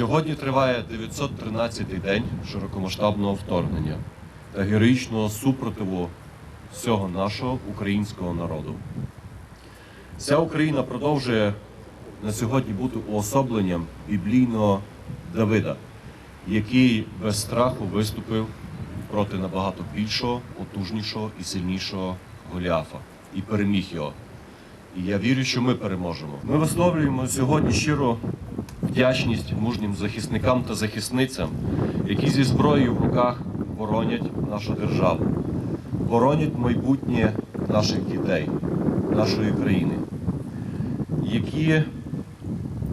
Сьогодні триває 913-й день широкомасштабного вторгнення та героїчного супротиву всього нашого українського народу. Вся Україна продовжує на сьогодні бути уособленням біблійного Давида, який без страху виступив проти набагато більшого, потужнішого і сильнішого Голіафа і переміг його. І я вірю, що ми переможемо. Ми висловлюємо сьогодні щиро вдячність мужнім захисникам та захисницям, які зі зброєю в руках боронять нашу державу, боронять майбутнє наших дітей, нашої країни, які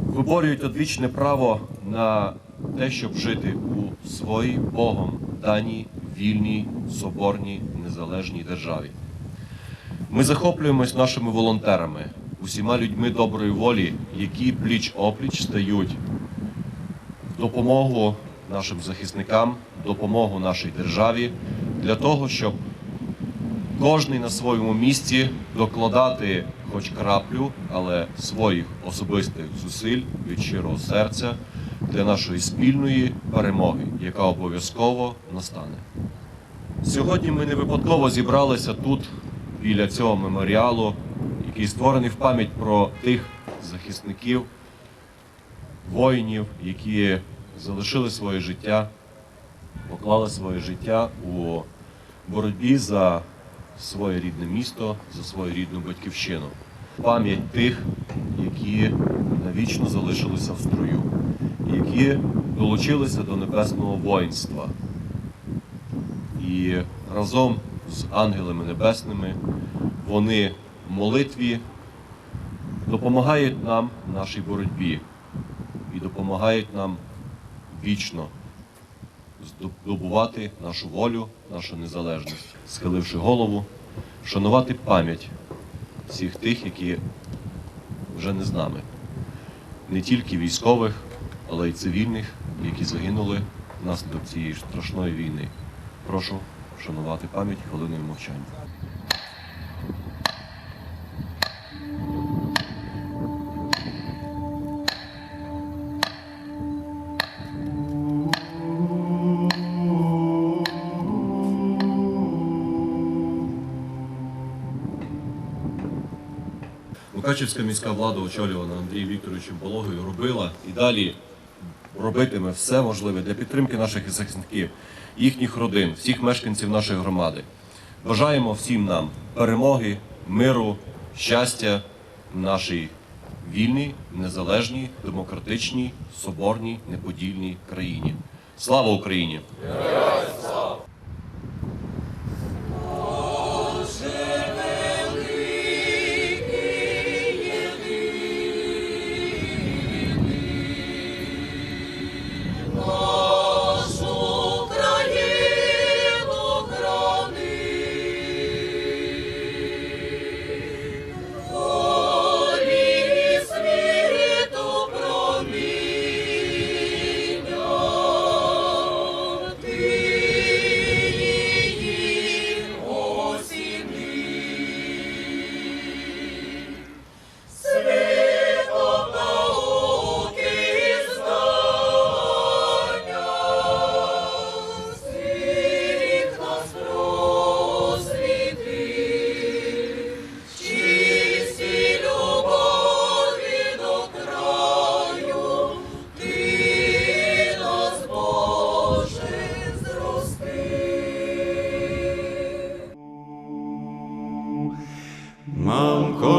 виборюють одвічне право на те, щоб жити у своїй Богом даній вільній, соборній, незалежній державі. Ми захоплюємось нашими волонтерами, усіма людьми доброї волі, які пліч опліч стають в допомогу нашим захисникам, допомогу нашій державі для того, щоб кожний на своєму місці докладати хоч краплю, але своїх особистих зусиль від щирого серця для нашої спільної перемоги, яка обов'язково настане. Сьогодні ми не випадково зібралися тут, біля цього меморіалу, який створений в пам'ять про тих захисників, воїнів, які залишили своє життя, поклали своє життя у боротьбі за своє рідне місто, за свою рідну батьківщину. Пам'ять тих, які навічно залишилися в строю, які долучилися до небесного воїнства. І разом з ангелами небесними вони молитві допомагають нам в нашій боротьбі і допомагають нам вічно здобувати нашу волю, нашу незалежність, схиливши голову, шанувати пам'ять всіх тих, які вже не з нами, не тільки військових, але й цивільних, які загинули внаслідок цієї страшної війни. Прошу вшанувати пам'ять хвилиною мовчання. Мукачівська міська влада, очолювана Андрієм Вікторовичем Пологою, робила і далі робитиме все можливе для підтримки наших захисників, їхніх родин, всіх мешканців нашої громади. Бажаємо всім нам перемоги, миру, щастя в нашій вільній, незалежній, демократичній, соборній, неподільній країні. Слава Україні!